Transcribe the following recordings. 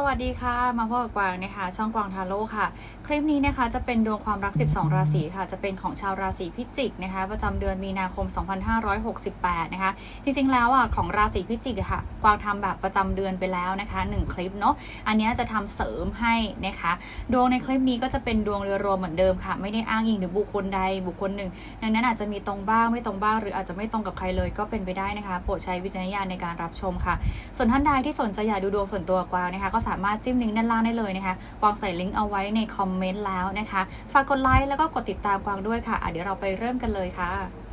สวัสดีค่ะ มาพบกับกวางนะคะ ช่องกวางทาโร่ค่ะ คลิปนี้นะคะจะเป็นดวงความรัก 12 ราศีค่ะ จะเป็นของชาวราศีพิจิกนะคะ ประจำเดือนมีนาคม 2568 นะคะ จริงๆ แล้วอะของราศีพิจิกค่ะ กวางทำแบบประจำเดือนไปแล้วนะคะ 1 คลิปเนาะ อันนี้จะทำเสริมให้นะคะ ดวงในคลิปนี้ก็จะเป็นดวงเรือรวมเหมือนเดิมค่ะ ไม่ได้อ้างอิงถึงบุคคลใดบุคคลหนึ่ง ดังนั้นอาจจะมีตรงบ้างไม่ตรงบ้างหรืออาจจะไม่ตรงกับใครเลยก็เป็นไปได้นะคะ โปรดใช้วิจารณญาณในการรับชมค่ะ ส่วนท่านใดที่สนใจอยากดูดวงส่วนตัวกวางนะคะก็สามารถจิ้มลิงก์ด้านล่างได้เลยนะคะวางใส่ลิงก์เอาไว้ในคอมเมนต์แล้วนะคะ ฝากกดไลค์แล้วก็กดติดตามกวางด้วยค่ะอะเดี๋ยวเราไปเริ่มกันเลยค่ะ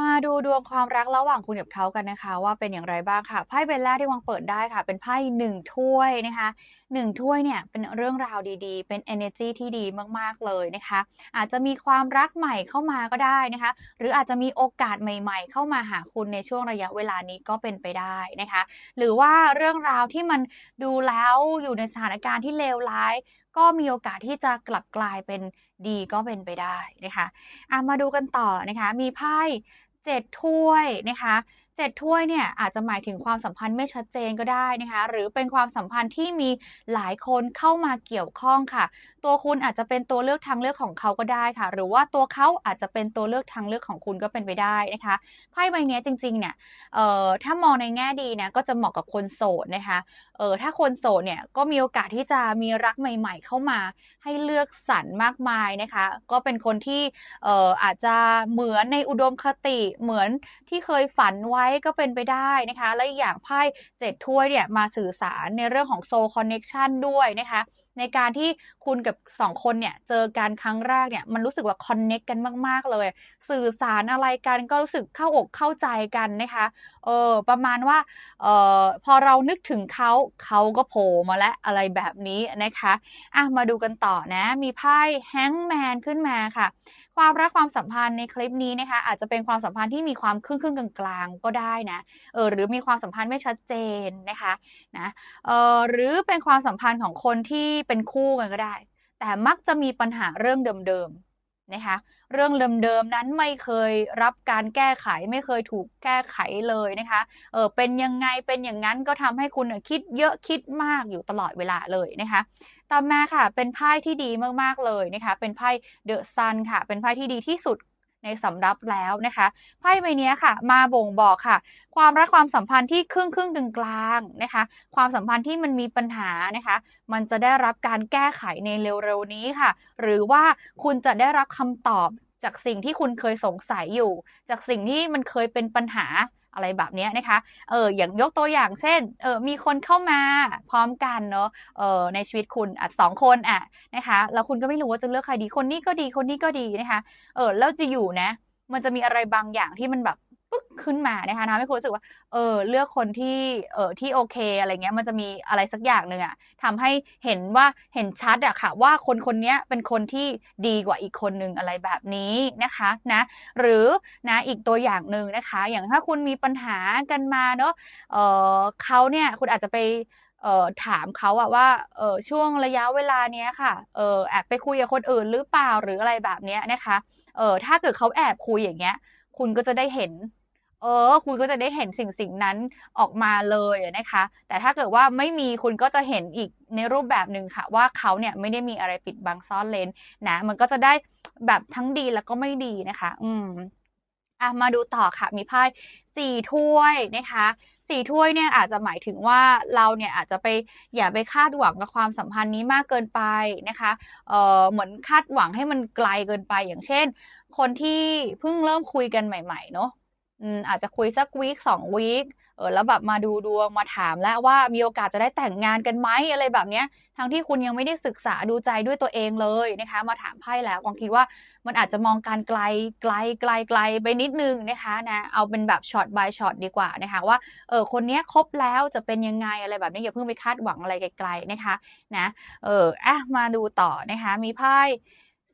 มาดูดวงความรักระหว่างคุณกับเขากันนะคะ ว่าเป็นอย่างไรบ้างค่ะไพ่ใบแรกที่วางเปิดได้ค่ะ เป็นไพ่หนึ่งถ้วยนะคะหนึ่งถ้วยเนี่ยเป็นเรื่องราวดีๆ เป็น energy ที่ดีมากๆเลยนะคะ อาจจะมีความรักใหม่เข้ามาก็ได้นะคะ หรืออาจจะมีโอกาสใหม่ ๆ เข้ามาหาคุณในช่วงระยะเวลานี้ก็เป็นไปได้นะคะ หรือว่าเรื่องราวที่มันดูแล้วอยู่ในสถานการณ์ที่เลวร้าย ก็มีโอกาสที่จะกลับกลายเป็นดีก็เป็นไปได้นะคะอะมาดูกันต่อนะคะ มีไพ่ เจ็ดถ้วยนะคะ เจ็ดถ้วยเนี่ยอาจจะหมายถึงความสัมพันธ์ไม่ชัดเจนก็ได้นะคะหรือเป็นความสัมพันธ์ที่มีหลายคนเข้ามาเกี่ยวข้องค่ะ ตัวคุณอาจจะเป็นตัวเลือกทางเลือกของเขาก็ได้ค่ะ หรือว่าตัวเขาอาจจะเป็นตัวเลือกทางเลือกของคุณก็เป็นไปได้นะคะไพ่ใบนี้จริงๆเนี่ยเอ่อถ้ามองในแง่ดีนะก็จะเหมาะกับคนโสดนะคะเออถ้าคนโสดเนี่ยก็มีโอกาสที่จะมีรักใหม่ ๆ เข้ามาให้เลือกสรรมากมายนะคะ ก็เป็นคนที่เอ่ออาจจะเหมือนในอุดมคติเหมือนที่เคยฝันไว้ก็เป็นไปได้นะคะ และอีกอย่างไพ่เจ็ดถ้วยเนี่ยมาสื่อสารในเรื่องของโซลคอนเน็ชันด้วยนะคะ ในการที่คุณกับสองคนเนี่ยเจอกันครั้งแรกเนี่ยมันรู้สึกว่าคอนเน็กกันมาก ๆ เลย สื่อสารอะไรกันก็รู้สึกเข้าอกเข้าใจกันนะคะเออประมาณว่าเออพอเรานึกถึงเขาเขาก็โผล่มาแล้วอะไรแบบนี้นะคะอะมาดูกันต่อนะ มีไพ่แฮงแมนขึ้นมาค่ะ ความรักความสัมพันธ์ในคลิปนี้นะคะอาจจะเป็นความสัมพันธ์ที่มีความครึ่งครึ่งกลางๆก็ได้นะเออหรือมีความสัมพันธ์ไม่ชัดเจนนะคะนะเออหรือเป็นความสัมพันธ์ของคนที่เป็นคู่กันก็ได้ แต่มักจะมีปัญหาเรื่องเดิมๆนะคะ เรื่องเดิมๆนั้นไม่เคยรับการแก้ไขไม่เคยถูกแก้ไขเลยนะคะ เออเป็นยังไงเป็นอย่างนั้นก็ทำให้คุณน่ะคิดเยอะคิดมากอยู่ตลอดเวลาเลยนะคะ ต่อมาค่ะเป็นไพ่ที่ดีมากๆเลยนะคะ เป็นไพ่เดอะซันค่ะ เป็นไพ่ที่ดีที่สุด ในสำรับแล้วนะคะไพ่ใบนี้ค่ะ มาบ่งบอกค่ะ ความรักความสัมพันธ์ที่ครึ่งครึ่งกลางกลางๆนะคะ ความสัมพันธ์ที่มันมีปัญหานะคะ มันจะได้รับการแก้ไขในเร็วๆนี้ค่ะ หรือว่าคุณจะได้รับคำตอบจากสิ่งที่คุณเคยสงสัยอยู่ จากสิ่งที่มันเคยเป็นปัญหา อะไรแบบนี้นะคะ เอออย่างยกตัวอย่างเช่น เออมีคนเข้ามาพร้อมกันเนาะ เออในชีวิตคุณอะสองคนอะนะคะ แล้วคุณก็ไม่รู้ว่าจะเลือกใครดี คนนี้ก็ดี คนนี้ก็ดีนะคะ เออแล้วจะอยู่นะ มันจะมีอะไรบางอย่างที่มันแบบ ขึ้นมานะคะทำให้คุณรู้สึกว่าเออเลือกคนที่เออที่โอเคอะไรเงี้ยมันจะมีอะไรสักอย่างหนึ่งอะทำให้เห็นว่าเห็นชัดอะค่ะ ว่าคนคนนี้เป็นคนที่ดีกว่าอีกคนหนึ่งอะไรแบบนี้นะคะนะหรือนะอีกตัวอย่างหนึ่งนะคะ อย่างถ้าคุณมีปัญหากันมาเนาะเออเขาเนี่ยคุณอาจจะไปเอ่อถามเขาอะว่าเออช่วงระยะเวลาเนี้ยค่ะเออแอบไปคุยกับคนอื่นหรือเปล่าหรืออะไรแบบเนี้ยนะคะเออถ้าเกิดเขาแอบคุยอย่างเงี้ย คุณก็จะได้เห็น เออ คุณก็จะได้เห็นสิ่งสิ่งนั้นออกมาเลยนะคะ แต่ถ้าเกิดว่าไม่มีคุณก็จะเห็นอีกในรูปแบบหนึ่งค่ะ ว่าเขาเนี่ยไม่ได้มีอะไรปิดบังซ่อนเลนนะ มันก็จะได้แบบทั้งดีแล้วก็ไม่ดีนะคะ อืมอะมาดูต่อค่ะมีไพ่สี่ถ้วยนะคะสี่ถ้วยเนี่ยอาจจะหมายถึงว่าเราเนี่ยอาจจะไปอย่าไปคาดหวังกับความสัมพันธ์นี้มากเกินไปนะคะเอ่อเหมือนคาดหวังให้มันไกลเกินไปอย่างเช่น คนที่เพิ่งเริ่มคุยกันใหม่ ๆ เนาะ อืมอาจจะคุยสักวีคสองวีคเออแล้วแบบมาดูดวงมาถามแล้วว่ามีโอกาสจะได้แต่งงานกันไหมอะไรแบบเนี้ยทั้งที่คุณยังไม่ได้ศึกษาดูใจด้วยตัวเองเลยนะคะ มาถามไพ่แล้วกวางคิดว่ามันอาจจะมองการไกลไกลไกลไกลไปนิดนึงนะคะนะเอาเป็นแบบช็อต by ช็อตดีกว่านะคะว่าเออคนเนี้ยคบแล้วจะเป็นยังไงอะไรแบบนี้อย่าเพิ่งไปคาดหวังอะไรไกลๆนะคะนะเอออะมาดูต่อนะคะมีไพ่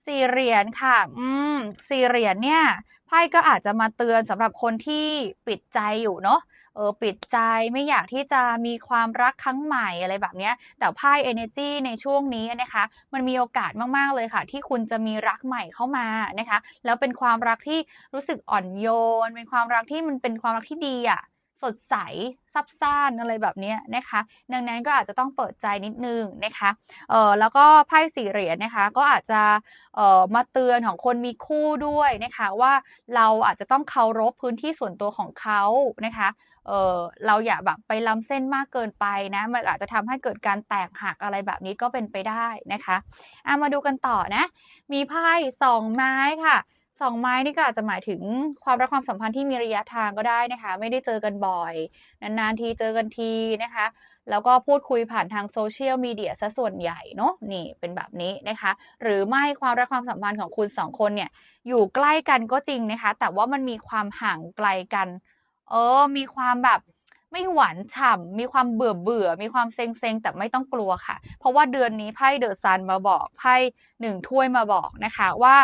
สี่เหรียญค่ะ อืมสี่เหรียญเนี่ย ไพ่ก็อาจจะมาเตือนสำหรับคนที่ปิดใจอยู่เนาะเออปิดใจไม่อยากที่จะมีความรักครั้งใหม่อะไรแบบเนี้ยแต่ไพ่ energy ในช่วงนี้นะคะ มันมีโอกาสมาก ๆ เลยค่ะ ที่คุณจะมีรักใหม่เข้ามานะคะ แล้วเป็นความรักที่รู้สึกอ่อนโยน เป็นความรักที่มันเป็นความรักที่ดีอะโซ สดใสซับซ่านอะไรแบบนี้นะคะ ดังนั้นก็อาจจะต้องเปิดใจนิดนึงนะคะเออแล้วก็ไพ่สี่เหรียญนะคะ ก็อาจจะเอ่อมาเตือนของคนมีคู่ด้วยนะคะว่าเราอาจจะต้องเคารพพื้นที่ส่วนตัวของเขานะคะเออเราอย่าแบบไปล้ำเส้นมากเกินไปนะมันอาจจะทำให้เกิดการแตกหักอะไรแบบนี้ก็เป็นไปได้นะคะอะมาดูกันต่อนะ มีไพ่สองไม้ค่ะ สองไม้นี่ก็อาจจะหมายถึงความรักความสัมพันธ์ที่มีระยะทางก็ได้นะคะ ไม่ได้เจอกันบ่อย นานๆทีเจอกันทีนะคะ แล้วก็พูดคุยผ่านทางโซเชียลมีเดียซะส่วนใหญ่เนาะนี่เป็นแบบนี้นะคะ หรือไม่ความรักความสัมพันธ์ของคุณสองคนเนี่ยอยู่ใกล้กันก็จริงนะคะ แต่ว่ามันมีความห่างไกลกัน เออ มีความแบบ ไม่หวานฉ่ำมีความเบื่อเบื่อมีความเซ็งเซ็งแต่ไม่ต้องกลัวค่ะ เพราะว่าเดือนนี้ไพ่เดอะซันมาบอกไพ่หนึ่งถ้วยมาบอกนะคะว่า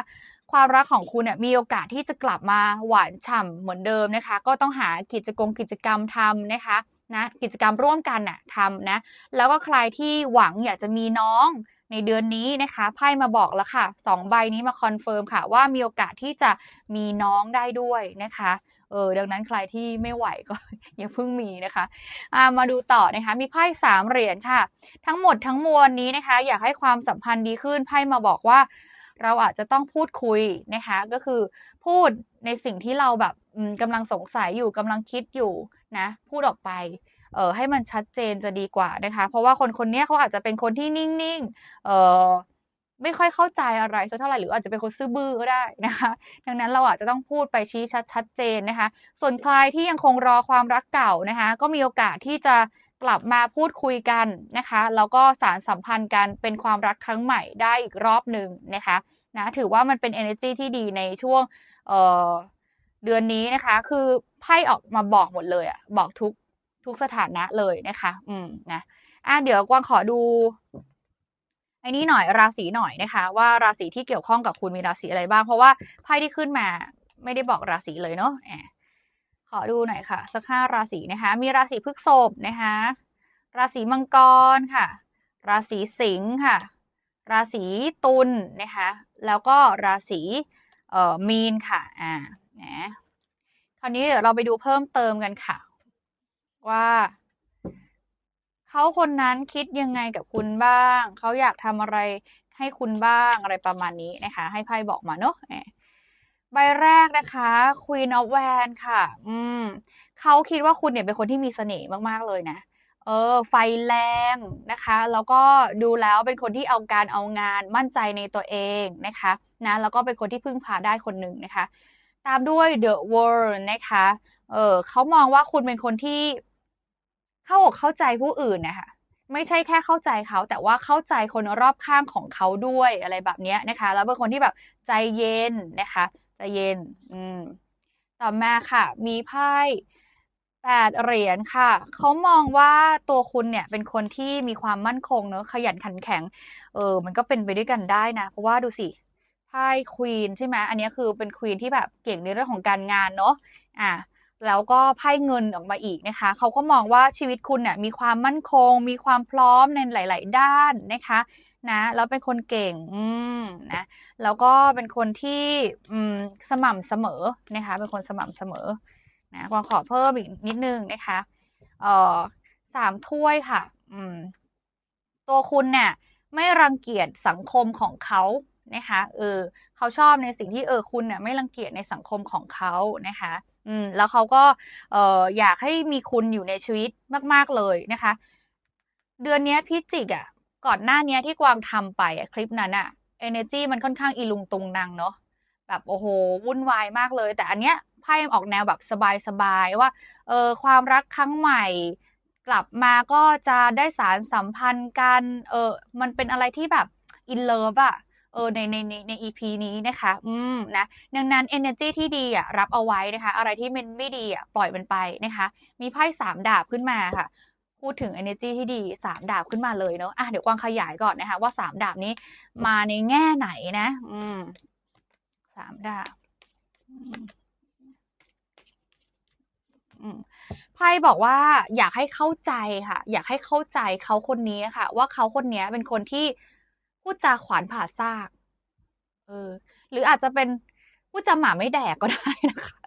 ความรักของคุณเนี่ยมีโอกาสที่จะกลับมาหวานฉ่ำเหมือนเดิมนะคะ ก็ต้องหากิจกรรมกิจกรรมทำนะคะนะกิจกรรมร่วมกันน่ะทำนะแล้วก็ใครที่หวังอยากจะมีน้อง ในเดือนนี้นะคะไพ่มาบอกแล้วค่ะสองใบนี้มาคอนเฟิร์มค่ะ ว่ามีโอกาสที่จะมีน้องได้ด้วยนะคะเออดังนั้นใครที่ไม่ไหวก็ อย่าเพิ่งมีนะคะามาดูต่อนะคะมีไพ่สามเหรียญค่ะ ทั้งหมดทั้งมวลนี้นะคะ อยากให้ความสัมพันธ์ดีขึ้นไพ่มาบอกว่าเราอาจจะต้องพูดคุยนะคะก็คือพูดในสิ่งที่เราแบบกำลังสงสัยอยู่กำลังคิดอยู่นะพูดออกไป เอ่อให้มันชัดเจนจะดีกว่านะคะ เพราะว่าคนคนนี้เขาอาจจะเป็นคนที่นิ่งๆเอ่อไม่ค่อยเข้าใจอะไรสักเท่าไหร่หรืออาจจะเป็นคนซื่อบื้อก็ได้นะคะ ดังนั้นเราอาจจะต้องพูดไปชี้ชัดชัดเจนนะคะ ส่วนใครที่ยังคงรอความรักเก่านะคะ ก็มีโอกาสที่จะกลับมาพูดคุยกันนะคะแล้วก็สารสัมพันธ์กันเป็นความรักครั้งใหม่ได้อีกรอบหนึ่งนะคะนะถือว่ามันเป็น energy ที่ดีในช่วงเเดือนนี้นะคะ คือไพ่ออกมาบอกหมดเลยอะบอกทุก ทุกสถานะเลยนะคะ อืมนะอะเดี๋ยวกวางขอดูไอ้นี้หน่อยราศีหน่อยนะคะ ว่าราศีที่เกี่ยวข้องกับคุณมีราศีอะไรบ้าง เพราะว่าไพ่ที่ขึ้นมาไม่ได้บอกราศีเลยเนาะแอบขอดูหน่อยค่ะ สักห้าราศีนะคะ มีราศีพฤษภนะคะ ราศีมังกรค่ะ ราศีสิงห์ค่ะ ราศีตุลนะคะ แล้วก็ราศีเอ่อมีนค่ะอ่านะคราวนี้เดี๋ยวเราไปดูเพิ่มเติมกันค่ะ ว่า เขาคนนั้นคิดยังไงกับคุณบ้าง เขาอยากทำอะไรให้คุณบ้างอะไรประมาณนี้นะคะ ให้ไพ่บอกมาเนาะใบแรกนะคะ Queen of w a n ค่ะ อืมเขาคิดว่าคุณเนี่ยเป็นคนที่มีเสน่ห์มากๆเลยนะ เออ ไฟแรงนะคะ แล้วก็ดูแล้วเป็นคนที่เอาการเอางานมั่นใจในตัวเองนะคะ นะ แล้วก็เป็นคนที่พึ่งพาได้คนหนึ่งนะคะ ตามด้วย The World นะคะ เออเขามองว่าคุณเป็นคนที่ เข้าอกเข้าใจผู้อื่นนะคะไม่ใช่แค่เข้าใจเขา แต่ว่าเข้าใจคนรอบข้างของเขาด้วยอะไรแบบนี้นะคะ แล้วเป็นคนที่แบบใจเย็นนะคะใจเย็น อืมต่อมาค่ะ มีไพ่แปดเหรียญค่ะ เขามองว่าตัวคุณเนี่ยเป็นคนที่มีความมั่นคงเนอะขยันขันแข็ง เออ มันก็เป็นไปด้วยกันได้นะ เพราะว่าดูสิไพ่ควีนใช่ไหมอันนี้คือเป็นควีนที่แบบเก่งในเรื่องของการงานเนาะอะ แล้วก็ไพ่เงินออกมาอีกนะคะเขาก็มองว่าชีวิตคุณเนี่ยมีความมั่นคง มีความพร้อมในหลาย ๆ ด้านนะคะนะแล้วเป็นคนเก่งอืมนะแล้วก็เป็นคนที่อืมสม่ำเสมอนะคะเป็นคนสม่ำเสมอนะควางขอเพิ่มอีกนิดนึงนะคะเอ่อสามถ้วยค่ะอืมตัวคุณเนี่ยไม่รังเกียจสังคมของเขานะคะเออเขาชอบในสิ่งที่เออคุณเนี่ยไม่รังเกียจในสังคมของเขานะคะ อืมแล้วเขาก็เอ่ออยากให้มีคุณอยู่ในชีวิตมาก ๆเลยนะคะ เดือนนี้พิจิกอะ ก่อนหน้านี้ที่กวางทำไปอะคลิปนั้นอะ energy มันค่อนข้างอีลุงตุงนางเนาะแบบโอ้โหวุ่นวายมากเลย แต่อันเนี้ยไพ่ออกแนวแบบสบายๆว่าเออความรักครั้งใหม่กลับมาก็จะได้สารสัมพันธ์กัน เออมันเป็นอะไรที่แบบอินเลิฟอะ เออในในในใน EP นี้นะคะ อืมนะดังนั้น energy ที่ดีอะรับเอาไว้นะคะ อะไรที่มันไม่ดีอะปล่อยมันไปนะคะ มีไพ่สามดาบขึ้นมาค่ะ พูดถึง energy ที่ดีสามดาบขึ้นมาเลยเนาะอะเดี๋ยวกวางขยายก่อนนะคะ ว่าสามดาบนี้มาในแง่ไหนนะ อืมสามดาบไพ่บอกว่าอยากให้เข้าใจค่ะ อยากให้เข้าใจเขาคนนี้ค่ะ ว่าเขาคนนี้เป็นคนที่ พูดจาขวานผ่าซาก เออ หรืออาจจะเป็นพูดจาหมาไม่แดกก็ได้นะคะ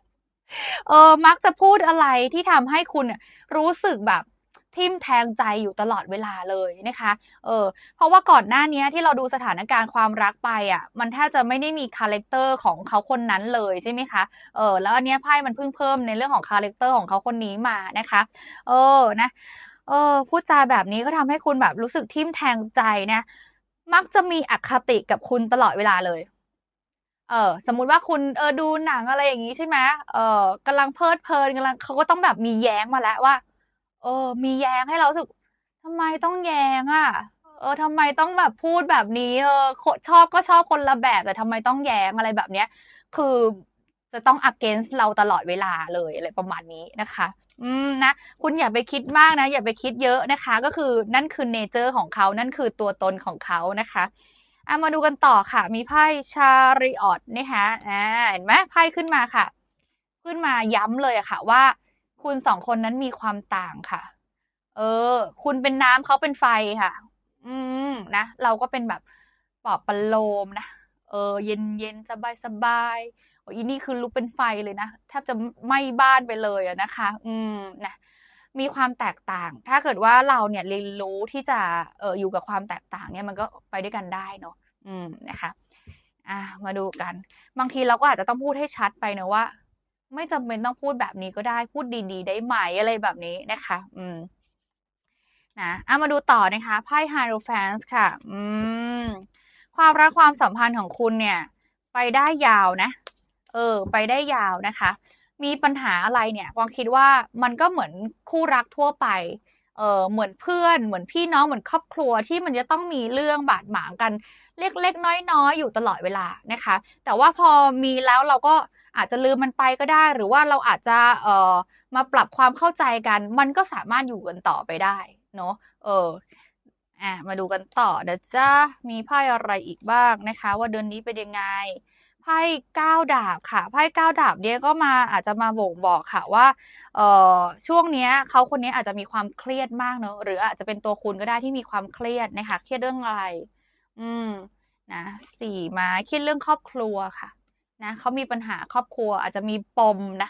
เออ มักจะพูดอะไรที่ทำให้คุณเนี่ยรู้สึกแบบทิมแทงใจอยู่ตลอดเวลาเลยนะคะ เออ เพราะว่าก่อนหน้านี้ที่เราดูสถานการณ์ความรักไปอะ มันแทบจะไม่ได้มีคาแรคเตอร์ของเขาคนนั้นเลยใช่ไหมคะ เออ แล้วอันเนี้ยไพ่มันเพิ่งเพิ่มในเรื่องของคาแรคเตอร์ของเขาคนนี้มานะคะ เออ นะ เออ พูดจาแบบนี้ก็ทำให้คุณแบบรู้สึกทิมแทงใจนะ มักจะมีอคติกับคุณตลอดเวลาเลย เออ สมมุติว่าคุณเออดูหนังอะไรอย่างงี้ใช่ไหมเออกำลังเพลิดเพลินกำลังเขาก็ต้องแบบมีแย้งมาแล้วว่า เออ มีแย้งให้เราสึกทำไมต้องแย้งอะเออทำไมต้องแบบพูดแบบนี้ เออชอบก็ชอบคนละแบบแต่ทำไมต้องแย้งอะไรแบบเนี้ย คือจะต้อง against เราตลอดเวลาเลยอะไรประมาณนี้นะคะ อืมนะคุณอย่าไปคิดมากนะ อย่าไปคิดเยอะนะคะ ก็คือนั่นคือเนเจอร์ของเขานั่นคือตัวตนของเขานะคะอะมาดูกันต่อค่ะ มีไพ่ชาริออตนะคะอ่าเห็นไหมไพ่ขึ้นมาค่ะ ขึ้นมาย้ำเลยอะค่ะว่า คุณสองคนนั้นมีความต่างค่ะ เออ คุณเป็นน้ำเขาเป็นไฟค่ะ อืมนะเราก็เป็นแบบปอบประโลมนะ เออเย็นเย็นสบายสบายอ้ยนี่คือลุกเป็นไฟเลยนะแทบจะไหม้บ้านไปเลยอะนะคะ อืมนะมีความแตกต่าง ถ้าเกิดว่าเราเนี่ยเรียนรู้ที่จะเอออยู่กับความแตกต่างเนี่ยมันก็ไปด้วยกันได้เนาะอืมนะคะอะมาดูกัน บางทีเราก็อาจจะต้องพูดให้ชัดไปเนะว่า ไม่จำเป็นต้องพูดแบบนี้ก็ได้พูดดีๆ ได้ไหมอะไรแบบนี้นะคะ อืมนะเอามาดูต่อนะคะไพ่ Hierophant ค่ะ อืม ความรักความสัมพันธ์ของคุณเนี่ย ไปได้ยาวนะ เออ ไปได้ยาวนะคะ มีปัญหาอะไรเนี่ยกวางคิดว่ามันก็เหมือนคู่รักทั่วไป เออเหมือนเพื่อน เหมือนพี่น้องเหมือนครอบครัวที่มันจะต้องมีเรื่องบาดหมางกัน เล็กๆน้อยๆอยู่ตลอดเวลานะคะ แต่ว่าพอมีแล้วเราก็อาจจะลืมมันไปก็ได้ หรือว่าเราอาจจะเออมาปรับความเข้าใจกัน มันก็สามารถอยู่กันต่อไปได้เนาะเออ อะมาดูกันต่อเดี๋ยวจะมีไพ่อะไรอีกบ้างนะคะ ว่าเดือนนี้เป็นยังไงไพ่เก้าดาบค่ะไพ่เก้าดาบเนี่ยก็มาอาจจะมาบ่งบอกค่ะว่าเอ่อช่วงเนี้ยเขาคนนี้อาจจะมีความเครียดมากเนอะหรืออาจจะเป็นตัวคุณก็ได้ที่มีความเครียดนะคะเครียดเรื่องอะไร อืมนะสี่ไม้คิดเรื่องครอบครัวค่ะนะเขามีปัญหาครอบครัวอาจจะมีปมนะ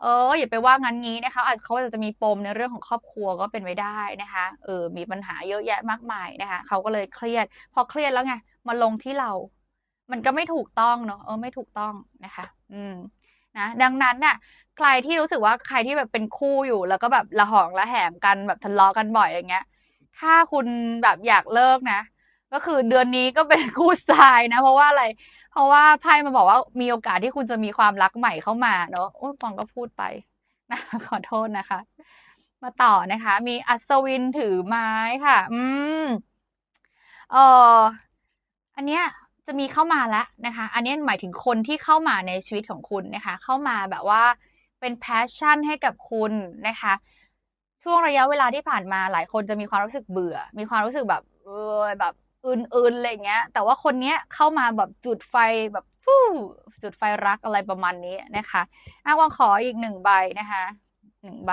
เอออย่าไปว่างั้นงี้นะคะอาจเขาอาจจะมีปมในเรื่องของครอบครัวก็เป็นไปได้นะคะเออมีปัญหาเยอะแยะมากมายนะคะเขาก็เลยเครียด พอเครียดแล้วไงมาลงที่เรา มันก็ไม่ถูกต้องเนาะเออไม่ถูกต้องนะคะ อืมนะดังนั้นน่ะใครที่รู้สึกว่าใครที่แบบเป็นคู่อยู่ แล้วก็แบบระหองระแหงกันแบบทะเลาะกันบ่อยอย่างเงี้ย ถ้าคุณแบบอยากเลิกนะ ก็คือเดือนนี้ก็เป็นคู่ทรายนะ เพราะว่าอะไร เพราะว่าไพ่มาบอกว่ามีโอกาสที่คุณจะมีความรักใหม่เข้ามาเนอะโอ้ฟองก็พูดไปนะขอโทษนะคะ มาต่อนะคะ มีอัศวินถือไม้ค่ะ อืมเอออันเนี้ยจะมีเข้ามาแล้วนะคะ อันนี้หมายถึงคนที่เข้ามาในชีวิตของคุณนะคะ เข้ามาแบบว่าเป็นแพชชั่นให้กับคุณนะคะ ช่วงระยะเวลาที่ผ่านมาหลายคนจะมีความรู้สึกเบื่อ มีความรู้สึกแบบเออแบบ อื่นๆอะไรเงี้ย แต่ว่าคนเนี้ยเข้ามาแบบจุดไฟแบบฟูจุดไฟรักอะไรประมาณนี้นะคะอะวางขออีกหนึ่งใบนะคะหนึ่งใบ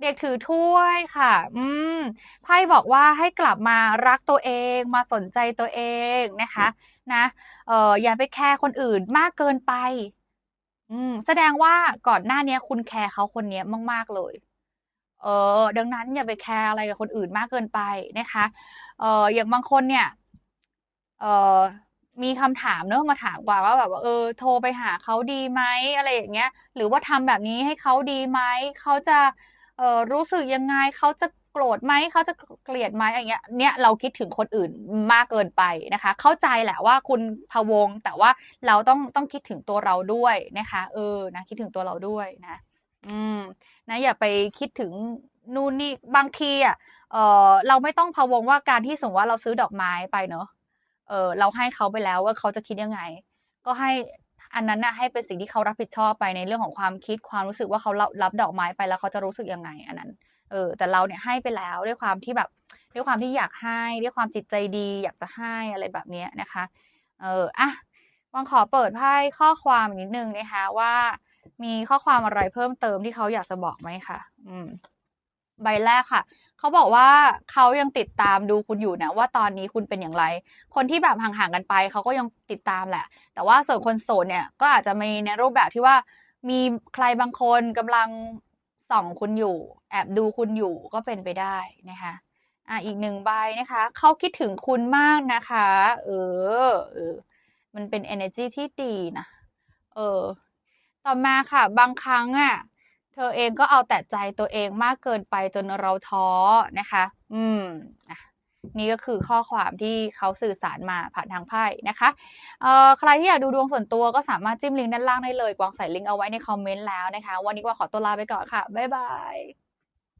เด็กถือถ้วยค่ะ อืมไพ่บอกว่าให้กลับมารักตัวเองมาสนใจตัวเองนะคะ นะเอออย่าไปแคร์คนอื่นมากเกินไป อืมแสดงว่าก่อนหน้านี้คุณแคร์เขาคนนี้มาก ๆ เลย เออดังนั้นอย่าไปแคร์อะไรกับคนอื่นมากเกินไปนะคะเอออย่างบางคนเนี่ยเออมีคำถามเนอะมาถามกว่าว่าแบบว่าเออโทรไปหาเขาดีไหมอะไรอย่างเงี้ย หรือว่าทำแบบนี้ให้เขาดีไหมเขาจะเออรู้สึกยังไงเขาจะโกรธไหมเขาจะเกลียดไหมอะไรเงี้ยเนี่ยเราคิดถึงคนอื่นมากเกินไปนะคะ เข้าใจแหละว่าคุณพะวงแต่ว่าเราต้องต้องคิดถึงตัวเราด้วยนะคะ เออนะคิดถึงตัวเราด้วยนะ อืมนะอย่าไปคิดถึงนู่นนี่บางทีอะเออเราไม่ต้องพะวงว่าการที่สมมติว่าเราซื้อดอกไม้ไปเนอะเออเราให้เขาไปแล้วว่าเขาจะคิดยังไง ก็ให้อันนั้นน่ะให้เป็นสิ่งที่เขารับผิดชอบไปในเรื่องของความคิดความรู้สึกว่าเขารับรับดอกไม้ไปแล้วเขาจะรู้สึกยังไง อันนั้น เออ แต่เราเนี่ยให้ไปแล้วด้วยความที่แบบด้วยความที่อยากให้ด้วยความจิตใจดี อยากจะให้อะไรแบบนี้นะคะ เอออะวังขอเปิดไพ่ข้อความนิดนึงนะคะว่า มีข้อความอะไรเพิ่มเติมที่เขาอยากจะบอกไหมคะอืม ใบแรกค่ะ เขาบอกว่าเขายังติดตามดูคุณอยู่นะว่าตอนนี้คุณเป็นอย่างไร คนที่แบบห่างๆกันไปเขาก็ยังติดตามแหละ แต่ว่าส่วนคนโสดเนี่ย ก็อาจจะมีในรูปแบบที่ว่า มีใครบางคนกำลังส่องคุณอยู่ แอบดูคุณอยู่ก็เป็นไปได้นะคะอะอีกหนึ่งใบนะคะเขาคิดถึงคุณมากนะคะ เออเออมันเป็น energy ที่ดีนะเออ ต่อมาค่ะ บางครั้งอะเธอเองก็เอาแต่ใจตัวเองมากเกินไปจนเราท้อนะคะ อืมนี่ก็คือข้อความที่เขาสื่อสารมาผ่านทางไพ่นะคะเอ่อใครที่อยากดูดวงส่วนตัวก็สามารถจิ้มลิงก์ด้านล่างได้เลย กวางใส่ลิงก์เอาไว้ในคอมเมนต์แล้วนะคะ วันนี้กวางขอตัวลาไปก่อนค่ะ บ๊ายบาย